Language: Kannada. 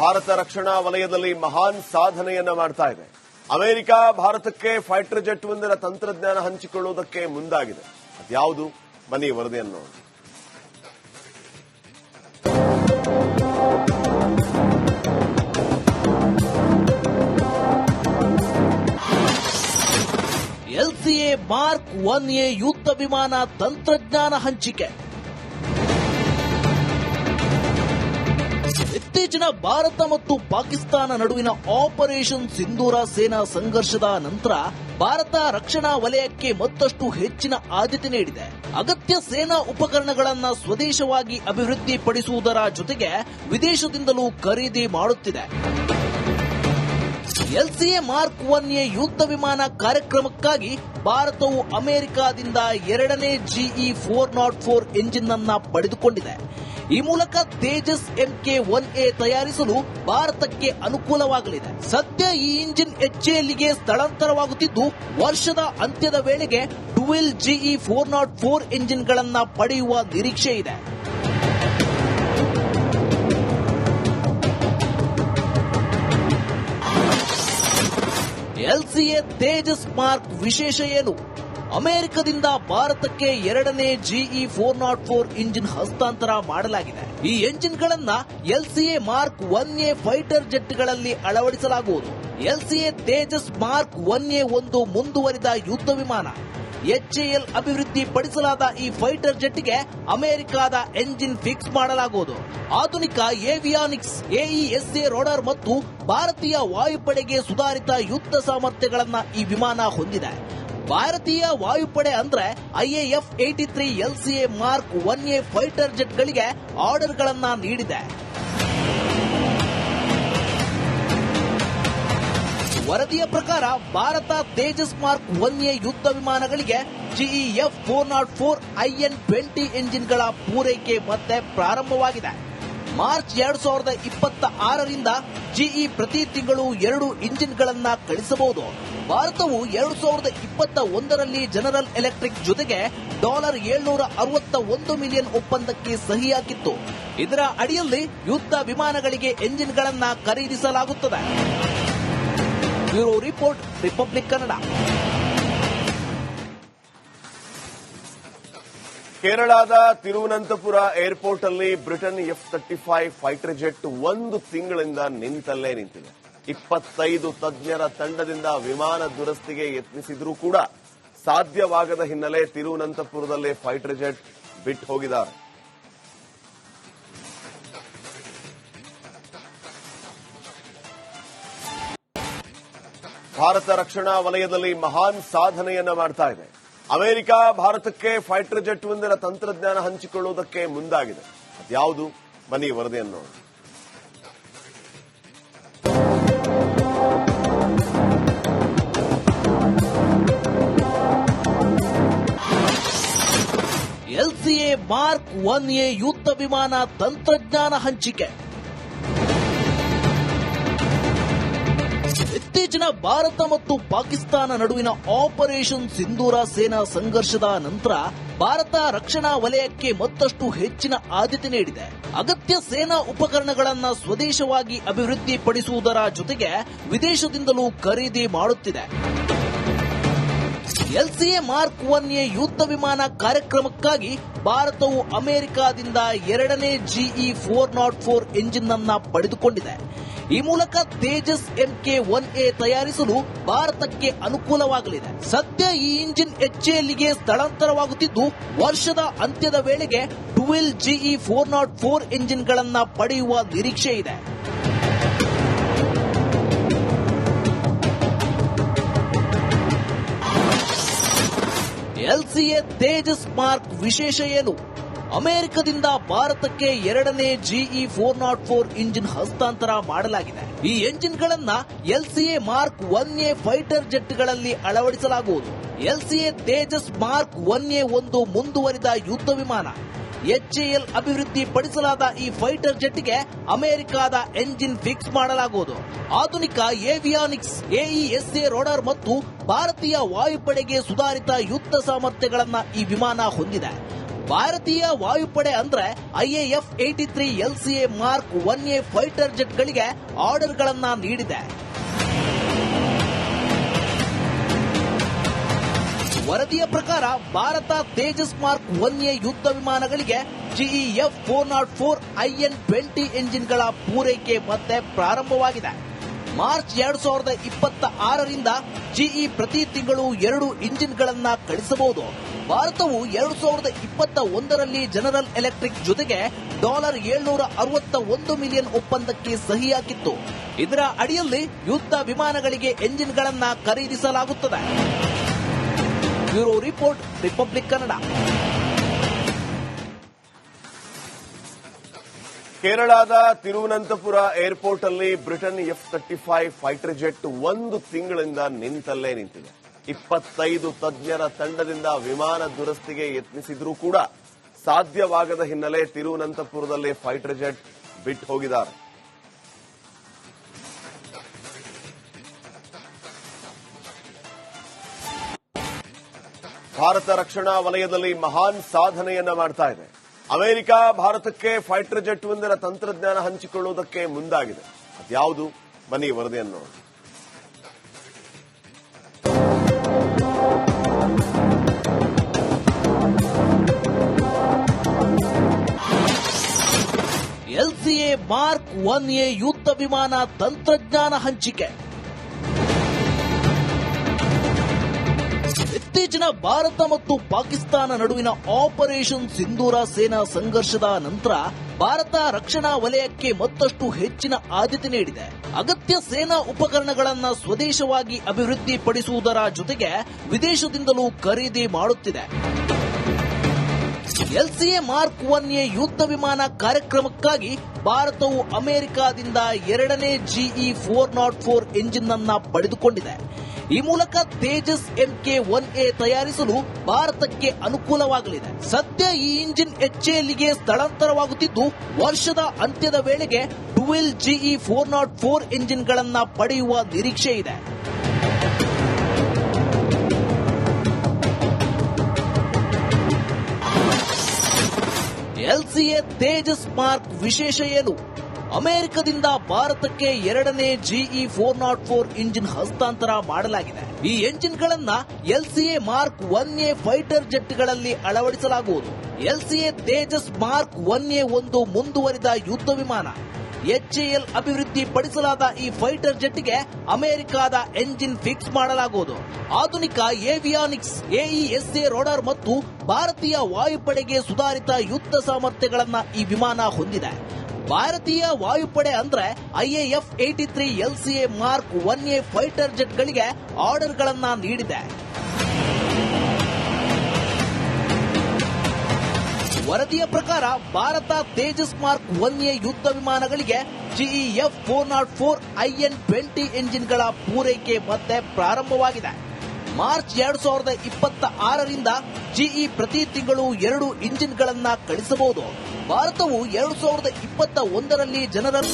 ಭಾರತ ರಕ್ಷಣಾ ವಲಯದಲ್ಲಿ ಮಹಾನ್ ಸಾಧನೆಯನ್ನ ಮಾಡ್ತಾ ಇದೆ. ಅಮೆರಿಕ ಭಾರತಕ್ಕೆ ಫೈಟರ್ ಜೆಟ್ ಒಂದರ ತಂತ್ರಜ್ಞಾನ ಹಂಚಿಕೊಳ್ಳುವುದಕ್ಕೆ ಮುಂದಾಗಿದೆ. ಅದ್ಯಾವುದು? ಬನ್ನಿ ವರದಿಯನ್ನು ಎಲ್ಸಿಎ ಮಾರ್ಕ್ ಒನ್ ಎ ಯುದ್ಧ ವಿಮಾನ ತಂತ್ರಜ್ಞಾನ ಹಂಚಿಕೆ. ಇತ್ತೀಚಿನ ಭಾರತ ಮತ್ತು ಪಾಕಿಸ್ತಾನ ನಡುವಿನ ಆಪರೇಷನ್ ಸಿಂಧೂರ ಸೇನಾ ಸಂಘರ್ಷದ ನಂತರ ಭಾರತ ರಕ್ಷಣಾ ವಲಯಕ್ಕೆ ಮತ್ತಷ್ಟು ಹೆಚ್ಚಿನ ಆದ್ಯತೆ ನೀಡಿದೆ. ಅಗತ್ಯ ಸೇನಾ ಉಪಕರಣಗಳನ್ನ ಸ್ವದೇಶವಾಗಿ ಅಭಿವೃದ್ಧಿಪಡಿಸುವುದರ ಜೊತೆಗೆ ವಿದೇಶದಿಂದಲೂ ಖರೀದಿ ಮಾಡುತ್ತಿದೆ. ಎಲ್ಸಿಎ ಮಾರ್ಕ್ ಒನ್ ಎ ಯುದ್ಧ ವಿಮಾನ ಕಾರ್ಯಕ್ರಮಕ್ಕಾಗಿ ಭಾರತವು ಅಮೆರಿಕಾದಿಂದ ಎರಡನೇ GE four naught four engine ಅನ್ನ ಪಡೆದುಕೊಂಡಿದೆ. ಈ ಮೂಲಕ ತೇಜಸ್ ಎಂಕೆ ಒನ್ ಎ ತಯಾರಿಸಲು ಭಾರತಕ್ಕೆ ಅನುಕೂಲವಾಗಲಿದೆ. ಸದ್ಯ ಈ ಇಂಜಿನ್ ಎಚ್ಎಲ್ಗೆ ಸ್ಥಳಾಂತರವಾಗುತ್ತಿದ್ದು, ವರ್ಷದ ಅಂತ್ಯದ ವೇಳೆಗೆ twelve GE four naught four ಎಂಜಿನ್ಗಳನ್ನ ಪಡೆಯುವ ನಿರೀಕ್ಷೆ ಇದೆ ಎಲ್ಸಿಎ ತೇಜಸ್ ಮಾರ್ಕ್ ವಿಶೇಷ ಏನು? ಅಮೆರಿಕದಿಂದ ಭಾರತಕ್ಕೆ ಎರಡನೇ GE four naught four engine ಹಸ್ತಾಂತರ ಮಾಡಲಾಗಿದೆ. ಈ ಎಂಜಿನ್ಗಳನ್ನ LCA Mark one A fighter ಜೆಟ್ಗಳಲ್ಲಿ ಅಳವಡಿಸಲಾಗುವುದು. LCA Tejas Mark one A ಒಂದು ಮುಂದುವರಿದ ಯುದ್ಧ ವಿಮಾನ. ಎಚ್ಎಎಲ್ ಅಭಿವೃದ್ಧಿ ಪಡಿಸಲಾದ ಈ ಫೈಟರ್ ಜೆಟ್ಗೆ ಅಮೆರಿಕದ ಎಂಜಿನ್ ಫಿಕ್ಸ್ ಮಾಡಲಾಗುವುದು. ಆಧುನಿಕ ಏವಿಯಾನಿಕ್ಸ್, ಎಇಎಸ್ಎ ರೋಡರ್ ಮತ್ತು ಭಾರತೀಯ ವಾಯುಪಡೆಗೆ ಸುಧಾರಿತ ಯುದ್ಧ ಸಾಮರ್ಥ್ಯಗಳನ್ನ ಈ ವಿಮಾನ ಹೊಂದಿದೆ. ಭಾರತೀಯ ವಾಯುಪಡೆ ಅಂದ್ರೆ IAF eighty three LCA Mark one A fighter ಜೆಟ್ಗಳಿಗೆ ಆರ್ಡರ್ಗಳನ್ನ ನೀಡಿದೆ. ವರದಿಯ ಪ್ರಕಾರ ಭಾರತ ತೇಜಸ್ ಮಾರ್ಕ್ ಒನ್ ಯುದ್ಧ ವಿಮಾನಗಳಿಗೆ GE F four naught four IN twenty ಎಂಜಿನ್ಗಳ ಪೂರೈಕೆ ಮತ್ತೆ ಪ್ರಾರಂಭವಾಗಿದೆ. ಮಾರ್ಚ್ ಎರಡ್ ಸಾವಿರದ ಇಪ್ಪತ್ತ ಆರರಿಂದ ಜಿಇ ಪ್ರತಿ ತಿಂಗಳು ಎರಡು ಇಂಜಿನ್ಗಳನ್ನ ಕಳಿಸಬಹುದು. ಭಾರತವು ಎರಡು ಸಾವಿರದ ಇಪ್ಪತ್ತ ಒಂದರಲ್ಲಿ ಜನರಲ್ ಎಲೆಕ್ಟ್ರಿಕ್ ಜೊತೆಗೆ ಡಾಲರ್ ಏಳ್ನೂರ ಅರವತ್ತ ಒಂದು ಮಿಲಿಯನ್ ಒಪ್ಪಂದಕ್ಕೆ ಸಹಿ ಹಾಕಿತ್ತು ಇದರ ಅಡಿಯಲ್ಲಿ ಯುದ್ಧ ವಿಮಾನಗಳಿಗೆ ಎಂಜಿನ್ಗಳನ್ನ ಖರೀದಿಸಲಾಗುತ್ತದೆ. Bureau report, Republic Kannada. ಕೇರಳದ ತಿರುವನಂತಪುರ ಏರ್ಪೋರ್ಟ್ ಅಲ್ಲಿ Britain F thirty five fighter jet ಒಂದು ತಿಂಗಳಿಂದ ನಿಂತಲ್ಲೇ ನಿಂತಿದೆ. ಇಪ್ಪತ್ತೈದು ತಜ್ಞರ ತಂಡದಿಂದ ವಿಮಾನ ದುರಸ್ತಿಗೆ ಯತ್ನಿಸಿದ್ರೂ ಕೂಡ ಸಾಧ್ಯವಾಗದ ಹಿನ್ನೆಲೆ ತಿರುವನಂತಪುರದಲ್ಲಿ ಫೈಟರ್ ಜೆಟ್ ಬಿಟ್ಟು ಹೋಗಿದ್ದಾರೆ ಭಾರತ ರಕ್ಷಣಾ ವಲಯದಲ್ಲಿ ಮಹಾನ್ ಸಾಧನೆಯನ್ನ ಮಾಡ್ತಾ ಇದೆ. ಅಮೆರಿಕ ಭಾರತಕ್ಕೆ ಫೈಟರ್ ಜೆಟ್ ಒಂದರ ತಂತ್ರಜ್ಞಾನ ಹಂಚಿಕೊಳ್ಳುವುದಕ್ಕೆ ಮುಂದಾಗಿದೆ. ಅದ್ಯಾವುದು? ಬನ್ನಿ ವರದಿಯನ್ನು ಎಲ್ಸಿಎ ಮಾರ್ಕ್ ಒನ್ ಎ ಯುದ್ಧ ವಿಮಾನ ತಂತ್ರಜ್ಞಾನ ಹಂಚಿಕೆ. ಇತ್ತೀಚಿನ ಭಾರತ ಮತ್ತು ಪಾಕಿಸ್ತಾನ ನಡುವಿನ ಆಪರೇಷನ್ ಸಿಂಧೂರ ಸೇನಾ ಸಂಘರ್ಷದ ನಂತರ ಭಾರತ ರಕ್ಷಣಾ ವಲಯಕ್ಕೆ ಮತ್ತಷ್ಟು ಹೆಚ್ಚಿನ ಆದ್ಯತೆ ನೀಡಿದೆ. ಅಗತ್ಯ ಸೇನಾ ಉಪಕರಣಗಳನ್ನ ಸ್ವದೇಶವಾಗಿ ಅಭಿವೃದ್ಧಿಪಡಿಸುವುದರ ಜೊತೆಗೆ ವಿದೇಶದಿಂದಲೂ ಖರೀದಿ ಮಾಡುತ್ತಿದೆ. ಎಲ್ಸಿಎ ಮಾರ್ಕ್ ಒನ್ ಎ ಯುದ್ಧ ವಿಮಾನ ಕಾರ್ಯಕ್ರಮಕ್ಕಾಗಿ ಭಾರತವು ಅಮೆರಿಕಾದಿಂದ ಎರಡನೇ GE four naught four engine ಅನ್ನ ಪಡೆದುಕೊಂಡಿದೆ. ಈ ಮೂಲಕ ತೇಜಸ್ ಎಂಕೆ ಒನ್ ಎ ತಯಾರಿಸಲು ಭಾರತಕ್ಕೆ ಅನುಕೂಲವಾಗಲಿದೆ. ಸದ್ಯ ಈ ಇಂಜಿನ್ ಎಚ್ಎಲ್ಗೆ ಸ್ಥಳಾಂತರವಾಗುತ್ತಿದ್ದು, ವರ್ಷದ ಅಂತ್ಯದ ವೇಳೆಗೆ twelve GE four naught four ಎಂಜಿನ್ಗಳನ್ನ ಪಡೆಯುವ ನಿರೀಕ್ಷೆ ಇದೆ ಎಲ್ಸಿಎ ತೇಜಸ್ ಮಾರ್ಕ್ ವಿಶೇಷ ಏನು? ಅಮೆರಿಕದಿಂದ ಭಾರತಕ್ಕೆ ಎರಡನೇ GE four naught four engine ಹಸ್ತಾಂತರ ಮಾಡಲಾಗಿದೆ. ಈ ಎಂಜಿನ್ಗಳನ್ನ LCA Mark one A fighter ಜೆಟ್ಗಳಲ್ಲಿ ಅಳವಡಿಸಲಾಗುವುದು. LCA Tejas Mark one A ಒಂದು ಮುಂದುವರಿದ ಯುದ್ಧ ವಿಮಾನ. ಎಚ್ಎಎಲ್ ಅಭಿವೃದ್ಧಿ ಪಡಿಸಲಾದ ಈ ಫೈಟರ್ ಜೆಟ್ಗೆ ಅಮೆರಿಕದ ಎಂಜಿನ್ ಫಿಕ್ಸ್ ಮಾಡಲಾಗುವುದು. ಆಧುನಿಕ ಏವಿಯಾನಿಕ್ಸ್, ಎಇಎಸ್ಎ ರೋಡರ್ ಮತ್ತು ಭಾರತೀಯ ವಾಯುಪಡೆಗೆ ಸುಧಾರಿತ ಯುದ್ಧ ಸಾಮರ್ಥ್ಯಗಳನ್ನ ಈ ವಿಮಾನ ಹೊಂದಿದೆ. ಭಾರತೀಯ ವಾಯುಪಡೆ ಅಂದ್ರೆ IAF eighty three LCA Mark one A fighter ಜೆಟ್ಗಳಿಗೆ ಆರ್ಡರ್ಗಳನ್ನ ನೀಡಿದೆ. ವರದಿಯ ಪ್ರಕಾರ ಭಾರತ ತೇಜಸ್ ಮಾರ್ಕ್ ಒನ್ ಯುದ್ಧ ವಿಮಾನಗಳಿಗೆ GE F four naught four IN twenty ಎಂಜಿನ್ಗಳ ಪೂರೈಕೆ ಮತ್ತೆ ಪ್ರಾರಂಭವಾಗಿದೆ. ಮಾರ್ಚ್ ಎರಡ್ ಸಾವಿರದ ಇಪ್ಪತ್ತ ಆರರಿಂದ ಜಿಇ ಪ್ರತಿ ತಿಂಗಳು ಎರಡು ಇಂಜಿನ್ಗಳನ್ನ ಕಳಿಸಬಹುದು. ಭಾರತವು ಎರಡು ಸಾವಿರದ ಇಪ್ಪತ್ತ ಒಂದರಲ್ಲಿ ಜನರಲ್ ಎಲೆಕ್ಟ್ರಿಕ್ ಜೊತೆಗೆ ಡಾಲರ್ ಏಳ್ನೂರ ಅರವತ್ತ ಒಂದು ಮಿಲಿಯನ್ ಒಪ್ಪಂದಕ್ಕೆ ಸಹಿ ಹಾಕಿತ್ತು ಇದರ ಅಡಿಯಲ್ಲಿ ಯುದ್ಧ ವಿಮಾನಗಳಿಗೆ ಎಂಜಿನ್ಗಳನ್ನು ಖರೀದಿಸಲಾಗುತ್ತದೆ. Bureau report, Republic Kannada. ಕೇರಳದ ತಿರುವನಂತಪುರ ಏರ್ಪೋರ್ಟ್ ಅಲ್ಲಿ Britain F thirty five fighter jet ಒಂದು ತಿಂಗಳಿಂದ ನಿಂತಲ್ಲೇ ನಿಂತಿದೆ. ಇಪ್ಪತ್ತೈದು ತಜ್ಞರ ತಂಡದಿಂದ ವಿಮಾನ ದುರಸ್ತಿಗೆ ಯತ್ನಿಸಿದ್ರೂ ಕೂಡ ಸಾಧ್ಯವಾಗದ ಹಿನ್ನೆಲೆ ತಿರುವನಂತಪುರದಲ್ಲಿ ಫೈಟರ್ ಜೆಟ್ ಬಿಟ್ಟು ಹೋಗಿದ್ದಾರೆ ಭಾರತ ರಕ್ಷಣಾ ವಲಯದಲ್ಲಿ ಮಹಾನ್ ಸಾಧನೆಯನ್ನ ಮಾಡ್ತಾ ಇದೆ. ಅಮೆರಿಕ ಭಾರತಕ್ಕೆ ಫೈಟರ್ ಜೆಟ್ ಒಂದರ ತಂತ್ರಜ್ಞಾನ ಹಂಚಿಕೊಳ್ಳುವುದಕ್ಕೆ ಮುಂದಾಗಿದೆ. ಅದ್ಯಾವುದು? ಬನ್ನಿ ವರದಿಯನ್ನು ನೋಡಿ. ಎಲ್ಸಿಎ ಮಾರ್ಕ್ ಒನ್ ಎ ಯುದ್ಧ ವಿಮಾನ ತಂತ್ರಜ್ಞಾನ ಹಂಚಿಕೆ. ಇತ್ತೀಚಿನ ಭಾರತ ಮತ್ತು ಪಾಕಿಸ್ತಾನ ನಡುವಿನ ಆಪರೇಷನ್ ಸಿಂಧೂರ ಸೇನಾ ಸಂಘರ್ಷದ ನಂತರ ಭಾರತ ರಕ್ಷಣಾ ವಲಯಕ್ಕೆ ಮತ್ತಷ್ಟು ಹೆಚ್ಚಿನ ಆದ್ಯತೆ ನೀಡಿದೆ. ಅಗತ್ಯ ಸೇನಾ ಉಪಕರಣಗಳನ್ನ ಸ್ವದೇಶವಾಗಿ ಅಭಿವೃದ್ಧಿಪಡಿಸುವುದರ ಜೊತೆಗೆ ವಿದೇಶದಿಂದಲೂ ಖರೀದಿ ಮಾಡುತ್ತಿದೆ. ಎಲ್ಸಿಎ ಮಾರ್ಕ್ ಒನ್ ಎ ಯುದ್ಧ ವಿಮಾನ ಕಾರ್ಯಕ್ರಮಕ್ಕಾಗಿ ಭಾರತವು ಅಮೆರಿಕಾದಿಂದ ಎರಡನೇ GE four naught four engine ಅನ್ನ ಪಡೆದುಕೊಂಡಿದೆ. ಈ ಮೂಲಕ ತೇಜಸ್ ಎಂಕೆ ಒನ್ ಎ ತಯಾರಿಸಲು ಭಾರತಕ್ಕೆ ಅನುಕೂಲವಾಗಲಿದೆ. ಸದ್ಯ ಈ ಇಂಜಿನ್ ಎಚ್ಎಲ್ಗೆ ಸ್ಥಳಾಂತರವಾಗುತ್ತಿದ್ದು, ವರ್ಷದ ಅಂತ್ಯದ ವೇಳೆಗೆ twelve GE four naught four ಇಂಜಿನ್ಗಳನ್ನ ಪಡೆಯುವ ನಿರೀಕ್ಷೆ ಇದೆ. ಎಲ್ಸಿಎ ತೇಜಸ್ ಮಾರ್ಕ್ ವಿಶೇಷ ಏನು? ಅಮೆರಿಕದಿಂದ ಭಾರತಕ್ಕೆ ಎರಡನೇ GE four naught four engine ಹಸ್ತಾಂತರ ಮಾಡಲಾಗಿದೆ. ಈ ಎಂಜಿನ್ಗಳನ್ನ LCA mark one A fighter ಜೆಟ್ಗಳಲ್ಲಿ ಅಳವಡಿಸಲಾಗುವುದು. LCA Tejas mark one A ಒಂದು ಮುಂದುವರಿದ ಯುದ್ಧ ವಿಮಾನ. ಎಚ್ಎಎಲ್ ಅಭಿವೃದ್ಧಿ ಪಡಿಸಲಾದ ಈ ಫೈಟರ್ ಜೆಟ್ಗೆ ಅಮೆರಿಕದ ಎಂಜಿನ್ ಫಿಕ್ಸ್ ಮಾಡಲಾಗುವುದು. ಆಧುನಿಕ ಏವಿಯಾನಿಕ್ಸ್ ಎಇಎಸ್ಎ ರೋಡರ್ ಮತ್ತು ಭಾರತೀಯ ವಾಯುಪಡೆಗೆ ಸುಧಾರಿತ ಯುದ್ಧ ಸಾಮರ್ಥ್ಯಗಳನ್ನು ಈ ವಿಮಾನ ಹೊಂದಿದೆ. ಭಾರತೀಯ ವಾಯುಪಡೆ ಅಂದ್ರೆ IAF eighty three L C A mark one A fighter order ಆರ್ಡರ್ಗಳನ್ನ ನೀಡಿದೆ. ವರದಿಯ ಪ್ರಕಾರ Bharat Tejas mark one A ಯುದ್ಧ ವಿಮಾನಗಳಿಗೆ GE F four naught four IN twenty ಎಂಜಿನ್ಗಳ ಪೂರೈಕೆ ಮತ್ತೆ ಪ್ರಾರಂಭವಾಗಿದೆ. ಮಾರ್ಚ್ ಎರಡ್ ಸಾವಿರದ ಇಪ್ಪತ್ತ ಆರರಿಂದ ಜಿಇ ಪ್ರತಿ ತಿಂಗಳು ಎರಡು ಇಂಜಿನ್ಗಳನ್ನ ಕಳಿಸಬಹುದು. ಭಾರತವು ಎರಡು ಸಾವಿರದ ಇಪ್ಪತ್ತ ಒಂದರಲ್ಲಿ ಜನರಲ್